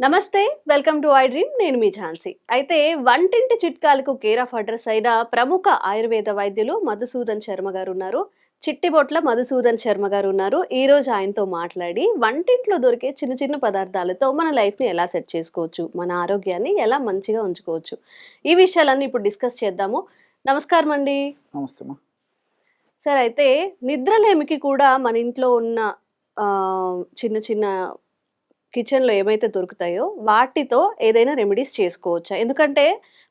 నమస్తే welcome to I dream నేను మీ ఝాన్సీ. అయితే వంటింటి చిట్కాలకు కేర్ ఆఫ్ అడ్రస్ అయిన ప్రముఖ ఆయుర్వేద వైద్యులు మధుసూదన్ శర్మ గారు ఉన్నారు చిట్టిబొట్ల మధుసూదన్ శర్మ గారు ఉన్నారు ఈ రోజు ఆయనతో మాట్లాడి వంటింట్లో దొరికే చిన్న చిన్న పదార్థాలతో మన లైఫ్ని ఎలా సెట్ చేసుకోవచ్చు మన ఆరోగ్యాన్ని ఎలా మంచిగా ఉంచుకోవచ్చు. ఈ విషయాలన్నీ ఇప్పుడు డిస్కస్ చేద్దాము. నమస్కారం అండి. నమస్తే సార్ అయితే నిద్రలేమికి కూడా మన ఇంట్లో ఉన్న చిన్న చిన్న కిచెన్లో ఏమైతే దొరుకుతాయో వాటితో ఏదైనా రెమెడీస్ చేసుకోవచ్చా? ఎందుకంటే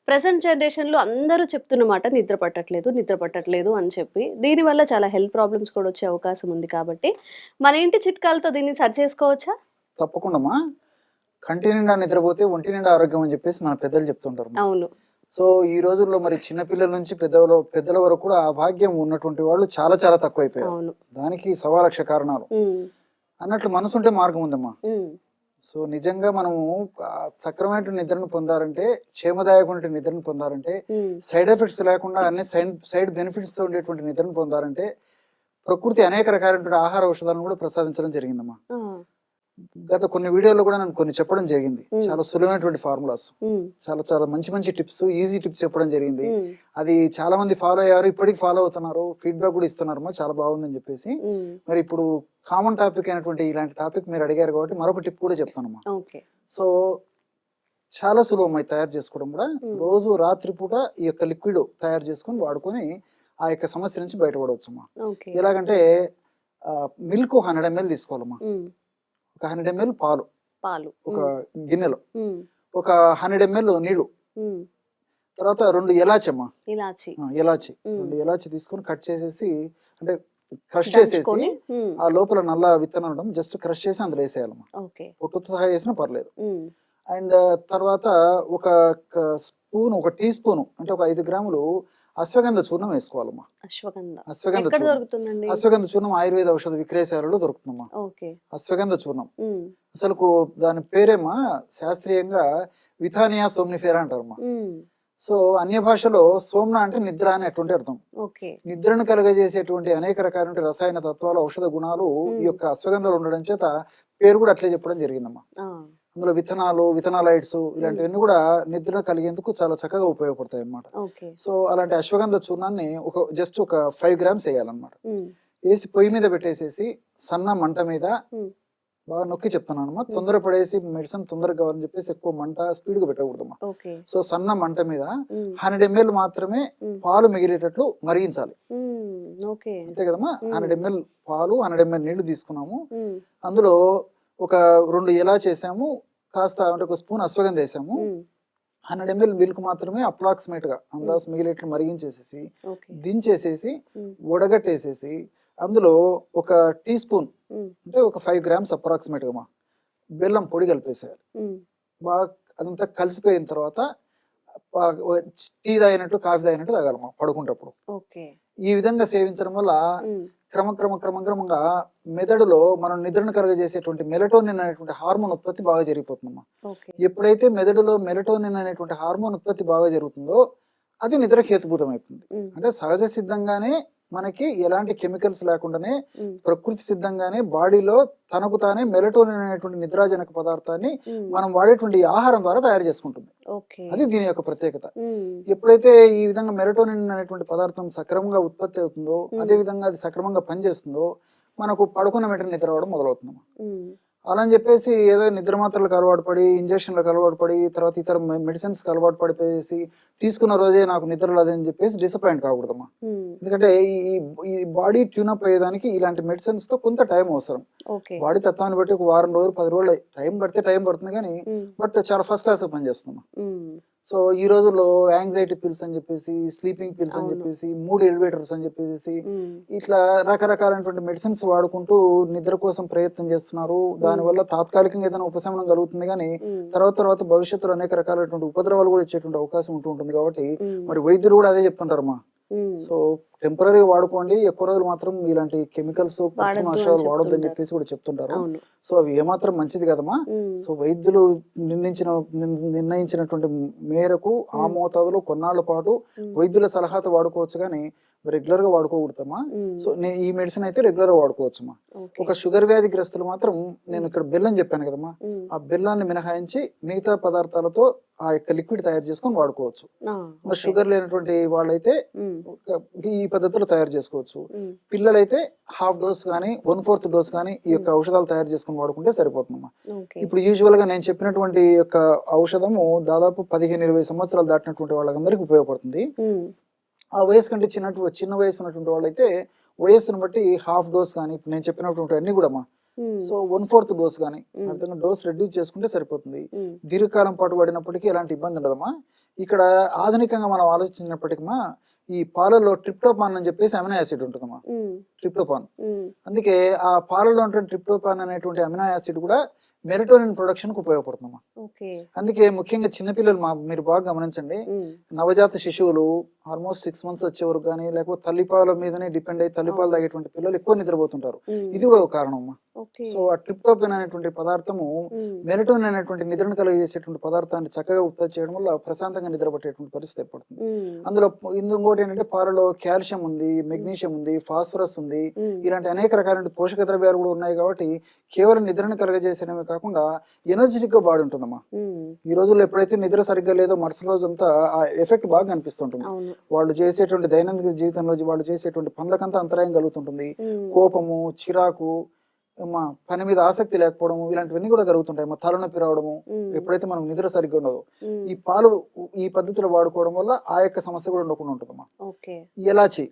ప్రజెంట్ జనరేషన్లో అందరూ చెప్తున్నమాట నిద్ర పట్టట్లేదు నిద్ర పట్టట్లేదు అని చెప్పి. దీనివల్ల చాలా హెల్త్ ప్రాబ్లమ్స్ కూడా వచ్చే అవకాశం ఉంది కాబట్టి. మన ఇంటి చిట్కాలతో దీన్ని సరి చేసుకోవచ్చా? తప్పకుండా కంటి నిండా నిద్రపోతే ఒంటి నిండా ఆరోగ్యం అని చెప్పేసి మన పెద్దలు చెప్తుంటారు. అవును. సో ఈ రోజుల్లో మరి చిన్నపిల్లల నుంచి పెద్దల పెద్దల వరకు కూడా ఆ భాగ్యం ఉన్నటువంటి వాళ్ళు చాలా చాలా తక్కువైపోయారు. దానికి సవాలక్ష కారణాలు. అన్నట్లు మనసు ఉంటే మార్గం ఉందమ్మా. సో నిజంగా మనము సక్రమైన నిద్రను పొందాలంటే క్షేమదాయకమైన నిద్రను పొందాలంటే సైడ్ ఎఫెక్ట్స్ లేకుండా అన్ని సైడ్ సైడ్ బెనిఫిట్స్తో ఉండేటువంటి నిద్రను పొందాలంటే ప్రకృతి అనేక రకాలైనటువంటి ఆహార ఔషధాలను కూడా ప్రసాదించడం జరిగిందమ్మా. గత కొన్ని వీడియోలో కూడా నేను కొన్ని చెప్పడం జరిగింది. చాలా సులువైనటువంటి ఫార్ములాస్. చాలా చాలా మంచి మంచి టిప్స్ ఈజీ టిప్స్ చెప్పడం జరిగింది. అది చాలా మంది ఫాలో అయ్యారు ఇప్పటికి ఫాలో అవుతున్నారు ఫీడ్బ్యాక్ కూడా ఇస్తున్నారు చాలా బాగుందని చెప్పేసి. మరి ఇప్పుడు కామన్ టాపిక్ అయినటువంటి ఇలాంటి టాపిక్ మీరు అడిగారు కాబట్టి మరొక టిప్ కూడా చెప్తానమ్మా. ఓకే. సో చాలా సులభం అయి తయారు చేసుకోవడం కూడా. రోజు రాత్రిపూట ఈ యొక్క లిక్విడ్ తయారు చేసుకొని వాడుకొని ఆ యొక్క సమస్య నుంచి బయటపడవచ్చు అమ్మా ఎలాగంటే మిల్క్ హండ్రెడ్ ఎంఎల్ తీసుకోవాలమ్మా. ఒక హండ్రెడ్ ఎంఎల్ పాలు. పాలు. ఒక గిన్నెలో. ఒక హండ్రెడ్ ఎంఎల్ నీళ్ళు తర్వాత రెండు ఎలాచి అమ్మా. ఎలాచి. మ్మ్. రెండు ఎలాచి తీసుకొని కట్ చేసేసి అంటే క్రష్ చేసేసి ఆ లోపల నల్ల విత్తనం ఉండడం జస్ట్ క్రష్ చేసి అందులో వేసేయాలమ్మా. పొట్టుతో సహా వేసినా పర్లేదు. అండ్ తర్వాత ఒక స్పూన్ ఒక టీ స్పూన్ అంటే ఒక ఐదు గ్రాములు అశ్వగంధ చూర్ణం వేసుకోవాలమ్మా. అశ్వగంధ. అశ్వగంధ దొరుకుతుందండి? అశ్వగంధ చూర్ణం ఆయుర్వేద ఔషధ విక్రయశాలలో దొరుకుతుందమ్మా. అశ్వగంధ చూర్ణం. ఉమ్, అసలుకు దాని పేరేమా శాస్త్రీయంగా విథానియా సోమ్నిఫేరా అంటారమ్మా. సో అన్య భాషలో సోమ్న అంటే నిద్ర అని అటువంటి అర్థం నిద్రను కలగజేసేటువంటి అనేక రకాలైన రసాయన తత్వాలు ఔషధ గుణాలు. ఈ యొక్క అశ్వగంధలు ఉండడం చేత పేరు కూడా అట్లే చెప్పడం జరిగిందమ్మా. ఆ, అందులో విత్తనాలు విత్తనాలైట్స్ ఇలాంటివన్నీ కూడా నిద్ర కలిగేందుకు చాలా చక్కగా ఉపయోగపడతాయి అన్నమాట ఓకే. సో అలాంటి అశ్వగంధ చూర్ణాన్ని ఒక జస్ట్ ఒక ఫైవ్ గ్రామ్స్ వేయాలన్నమాట. ఉమ్, వేసి పొయ్యి మీద పెట్టేసేసి సన్న మంట మీద మ్మ్. బాగా నొక్కి చెప్తున్నాను అమ్మా తొందర పడేసి మెడిసిన్ తొందరగా కావాలని చెప్పేసి ఎక్కువ మంట స్పీడ్గా పెట్టకూడదమ్మా సో సన్న మంట మీద హండ్రెడ్ ఎంఎల్ మాత్రమే పాలు మిగిలేటట్లు మరిగించాలి. అంతే కదమ్మా? మ్మ్. హండ్రెడ్ ఎంఎల్ పాలు హండ్రెడ్ ఎంఎల్ నీళ్ళు తీసుకున్నాము. అందులో ఒక రెండు ఎలా చేసాము కాస్త అంటే ఒక స్పూన్ అశ్వగంధ వేసాము. ఉమ్, హండ్రెడ్ ఎంఎల్ మిల్క్ మాత్రమే అప్రాక్సిమేట్గా అందాస్ మిగిలేట్లు మరిగించేసేసి దించేసేసి వడగట్టేసేసి అందులో ఒక టీ స్పూన్ అంటే ఒక ఫైవ్ గ్రామ్స్ అప్రాక్సిమేట్గా బెల్లం పొడి కలిపేసేయాలి. బాగా అదంతా కలిసిపోయిన తర్వాత టీ తాగినట్టు కాఫీ తాగినట్టు తాగాలమ్మా పడుకుంటప్పుడు. ఓకే. ఈ విధంగా సేవించడం వల్ల క్రమక్రమ క్రమక్రమంగా మెదడులో మనం నిద్రను కలగజేసేటువంటి మెలటోనిన్ అనేటువంటి హార్మోన్ ఉత్పత్తి బాగా జరిగిపోతుందమ్మా. ఎప్పుడైతే మెదడులో మెలటోనిన్ అనేటువంటి హార్మోన్ ఉత్పత్తి బాగా జరుగుతుందో అది నిద్ర హేతుభూతం అవుతుంది అంటే సహజ సిద్ధంగానే మనకి ఎలాంటి కెమికల్స్ లేకుండానే ప్రకృతి సిద్ధంగానే బాడీలో తనకు తానే మెలటోనిన్ అనేటువంటి నిద్రాజనక పదార్థాన్ని మనం వాడేటువంటి ఆహారం ద్వారా తయారు చేసుకుంటుంది. అది దీని యొక్క ప్రత్యేకత. ఎప్పుడైతే ఈ విధంగా మెలటోనిన్ అనేటువంటి పదార్థం సక్రమంగా ఉత్పత్తి అవుతుందో. అదే విధంగా అది సక్రమంగా పనిచేస్తుందో మనకు పడుకున్న వెంటనే నిద్ర రావడం మొదలవుతుంది అలా అని చెప్పేసి ఏదో నిద్ర మాత్రలకు అలవాటు పడి ఇంజక్షన్లకు అలవాటు పడి తర్వాత ఇతర మెడిసిన్స్ అలవాటు పడిపోయేసి తీసుకున్న రోజే నాకు నిద్ర లేదని చెప్పేసి డిసప్పాయింట్ కాకూడదమ్మా. ఎందుకంటే ఈ ఈ బాడీ ట్యూనప్ అయ్యేదానికి ఇలాంటి మెడిసిన్స్తో కొంత టైం అవసరం. బాడీ తత్వాన్ని బట్టి ఒక వారం రోజులు పది రోజులు టైం పడితే టైం పడుతుంది కానీ బట్ చాలా ఫస్ట్ క్లాస్ పనిచేస్తున్నాం ఉమ్, సో ఈ రోజుల్లో యాంగ్జైటీ పిల్స్ అని చెప్పేసి స్లీపింగ్ పిల్స్ అని. చెప్పేసి మూడ్ ఎలివేటర్స్ అని చెప్పేసి ఇట్లా రకరకాలైనటువంటి మెడిసిన్స్ వాడుకుంటూ నిద్ర కోసం ప్రయత్నం చేస్తున్నారు. దానివల్ల తాత్కాలికంగా ఏదైనా ఉపశమనం కలుగుతుంది కానీ తర్వాత తర్వాత భవిష్యత్తులో అనేక రకాలైనటువంటి ఉపద్రవాలు కూడా ఇచ్చేటువంటి అవకాశం ఉంటూ ఉంటుంది కాబట్టి మరి వైద్యులు కూడా అదే చెప్తుంటారమ్మా. ఉమ్, సో టెంపరీ వాడుకోండి. ఎక్కువ రోజులు మాత్రం ఇలాంటి కెమికల్స్ వాడొద్దు అని వాడొద్దని. చెప్పేసి కూడా చెప్తుంటారు. సో అవి ఏమాత్రం మంచిది కదమ్మా. సో వైద్యులు నిర్ణయించిన నిర్- నిర్ణయించినటువంటి మేరకు ఆ. మోతాదులో కొన్నాళ్ళ పాటు వైద్యుల సలహాతో వాడుకోవచ్చు కానీ రెగ్యులర్గా వాడుకోకూడదమ్మా. సో నేను ఈ మెడిసిన్ అయితే రెగ్యులర్గా వాడుకోవచ్చమ్మా. ఒక షుగర్ వ్యాధి గ్రస్తులు మాత్రం నేను ఇక్కడ బెల్లం చెప్పాను కదమ్మా. ఆ బెల్లాన్ని మినహాయించి మిగతా పదార్థాలతో ఆ యొక్క లిక్విడ్ తయారు చేసుకొని వాడుకోవచ్చు. మరి. షుగర్ లేనటువంటి వాళ్ళైతే ఈ పద్ధతిలో తయారు చేసుకోవచ్చు. పిల్లలైతే హాఫ్ డోస్ కానీ వన్ ఫోర్త్ డోస్ కానీ ఈ యొక్క ఔషధాలు తయారు చేసుకొని వాడుకుంటే సరిపోతుందమ్మా. ఇప్పుడు యూజువల్గా నేను చెప్పినటువంటి యొక్క ఔషధము దాదాపు పదిహేను ఇరవై సంవత్సరాలు దాటినటువంటి వాళ్ళందరికీ ఉపయోగపడుతుంది. ఆ వయసు కంటే చిన్న చిన్న వయసు ఉన్నటువంటి వాళ్ళైతే వయస్సును బట్టి హాఫ్ డోస్ కానీ ఇప్పుడు నేను చెప్పినటువంటి అన్ని కూడా సో వన్ ఫోర్త్ డోస్ కానీ మ్మ్. ఆ విధంగా డోస్ రెడ్యూస్ చేసుకుంటే సరిపోతుంది. దీర్ఘకాలం పాటు వాడినప్పటికీ ఎలాంటి ఇబ్బంది ఉండదమ్మా. ఇక్కడ ఆధునికంగా మనం ఆలోచించినప్పటికీ ఈ పాలలో ట్రిప్టోపాన్ అని చెప్పేసి అమినో యాసిడ్ ఉంటుందమ్మా. ట్రిప్టోపాన్. అందుకే ఆ పాలలో ఉన్నటువంటి ట్రిప్టోపాన్ అనేటువంటి అమినో యాసిడ్ కూడా మెరటోనిన్ ప్రొడక్షన్కు ఉపయోగపడుతుందమ్మా. అందుకే ముఖ్యంగా చిన్నపిల్లలు మా మీరు బాగా గమనించండి. నవజాత శిశువులు ఆల్మోస్ట్ సిక్స్ మంత్స్ వచ్చే వరకు కానీ లేకపోతే తల్లిపాల మీదనే డిపెండ్ అయ్యి తల్లిపాలు. తాగేటువంటి పిల్లలు ఎక్కువ నిద్రపోతుంటారు. ఇది కూడా ఒక కారణం అమ్మా. సో ఆ ట్రిప్టోపిన్ అనేటువంటి పదార్థము ఉమ్, మెరటోనిన్ అనేటువంటి నిద్రను కలిగజేసేటువంటి పదార్థాన్ని చక్కగా ఉత్పత్తి చేయడం వల్ల ప్రశాంతంగా నిద్రపట్టేటువంటి పరిస్థితి ఏర్పడుతుంది. అందులో ఇంకోటి ఏంటంటే పాలలో కాల్షియం ఉంది మెగ్నీషియం ఉంది ఫాస్ఫరస్ ఉంది. ఇలాంటి అనేక రకాలైన పోషక ద్రవ్యాలు కూడా ఉన్నాయి కాబట్టి కేవలం నిద్రను కలగజేసడమే కాకుండా ఎనర్జెటిక్గా బాడీ ఉంటుందమ్మా. ఈ రోజుల్లో ఎప్పుడైతే నిద్ర సరిగ్గా లేదో మరుసటి రోజంతా ఆ ఎఫెక్ట్ బాగా కనిపిస్తుంటుంది. వాళ్ళు చేసేటువంటి దైనందిన జీవితంలో వాళ్ళు చేసేటువంటి పనులకంతా అంతరాయం కలుగుతుంటుంది. కోపము చిరాకు మా పని మీద ఆసక్తి లేకపోవడము ఇలాంటివన్నీ కూడా కలుగుతుంటాయి మా తలనొప్పి రావడము ఎప్పుడైతే మనకు నిద్ర సరిగ్గా ఉండదో. ఈ పాలు ఈ పద్ధతిలో వాడుకోవడం వల్ల ఆ యొక్క సమస్య కూడా ఉండకుండా ఉంటుందమ్మా. ఎలాచి.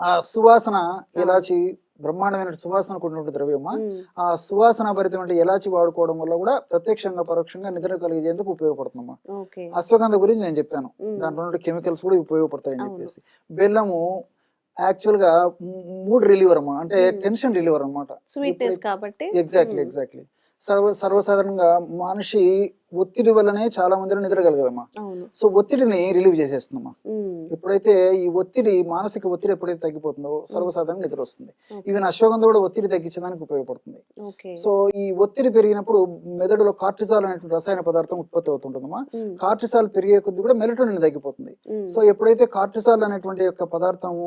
ఆ సువాసన ఎలాచి బ్రహ్మాండమైన సువాసన కూడినటువంటి ద్రవ్యమా ఆ సువాసన భరితమైన ఎలాచి వాడుకోవడం వల్ల కూడా ప్రత్యక్షంగా పరోక్షంగా నిద్ర కలిగేందుకు ఉపయోగపడుతుందమ్మా. అశ్వగంధ గురించి నేను చెప్పాను. దాంట్లో కెమికల్స్ కూడా ఉపయోగపడతాయని. చెప్పేసి. బెల్లము యాక్చువల్గా మూడ్ రిలీవర్ అమ్మా అంటే. టెన్షన్ రిలీవర్ అన్నమాట. స్వీట్నెస్ కాబట్టి. Exactly exactly. సర్వ సర్వసాధారణంగా మనిషి ఒత్తిడి వల్లనే చాలా మందిలో నిద్ర కలగదమ్మా. అవును. సో ఒత్తిడిని రిలీవ్ చేసేస్తుందమ్మా. ఎప్పుడైతే ఈ ఒత్తిడి మానసిక ఒత్తిడి ఎప్పుడైతే తగ్గిపోతుందో సర్వసాధారణంగా నిద్ర వస్తుంది. ఈవెన్ అశ్వగంధ కూడా ఒత్తిడి తగ్గించడానికి ఉపయోగపడుతుంది. సో ఈ ఒత్తిడి పెరిగినప్పుడు మెదడులో కార్టిసాల్ అనేటువంటి రసాయన పదార్థం ఉత్పత్తి అవుతుంటుందమ్మా. కార్టిసాల్ పెరిగే కొద్ది కూడా మెలటోనిన్ తగ్గిపోతుంది. సో ఎప్పుడైతే కార్టిసాల్ అనేటువంటి యొక్క పదార్థము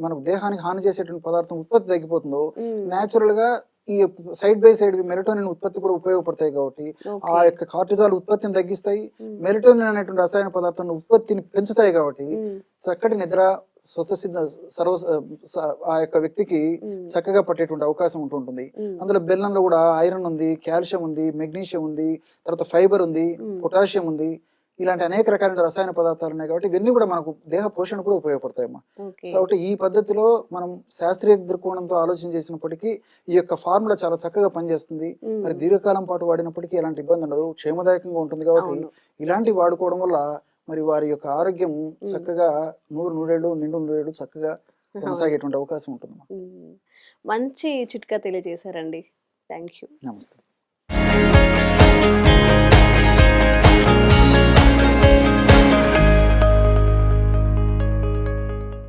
మనకు దేహానికి హాని చేసేటువంటి పదార్థం ఉత్పత్తి తగ్గిపోతుందో ఉమ్, నేచురల్గా ఈ సైడ్ బై సైడ్ మెలటోనిన్ ఉత్పత్తి కూడా ఉపయోగపడతాయి కాబట్టి ఆ. యొక్క కార్టిసాల్ ఉత్పత్తిని తగ్గిస్తాయి. మెలటోనిన్ అనేటువంటి రసాయన పదార్థాన్ని ఉత్పత్తిని పెంచుతాయి కాబట్టి చక్కటి నిద్ర స్వతసిద్ధ సర్వ ఆ యొక్క వ్యక్తికి చక్కగా పట్టేటువంటి అవకాశం ఉంటుంటుంది అందులో బెల్లంలో కూడా ఐరన్ ఉంది కాల్షియం ఉంది మెగ్నీషియం ఉంది తర్వాత ఫైబర్ ఉంది పొటాషియం ఉంది. ఇలాంటి అనేక రకాలైన రసాయన పదార్థాలు ఉన్నాయి కాబట్టి ఇవన్నీ కూడా మనకు దేహ పోషణ కూడా ఉపయోగపడతాయమ్మా. సో కాబట్టి ఈ పద్ధతిలో మనం శాస్త్రీయ దృక్కోణంతో ఆలోచన చేసినప్పటికీ ఈ యొక్క ఫార్ములా చాలా చక్కగా పనిచేస్తుంది. మరి దీర్ఘకాలం పాటు వాడినప్పటికీ ఎలాంటి ఇబ్బంది ఉండదు క్షేమదాయకంగా ఉంటుంది కాబట్టి. ఇలాంటివి వాడుకోవడం వల్ల మరి వారి యొక్క ఆరోగ్యం చక్కగా నూరు నూరేళ్ళు నిండు నూరేళ్ళు చక్కగా కొనసాగేటువంటి అవకాశం ఉంటుంది మంచి చిట్కా తెలియజేశారండి. Thank you. నమస్తే.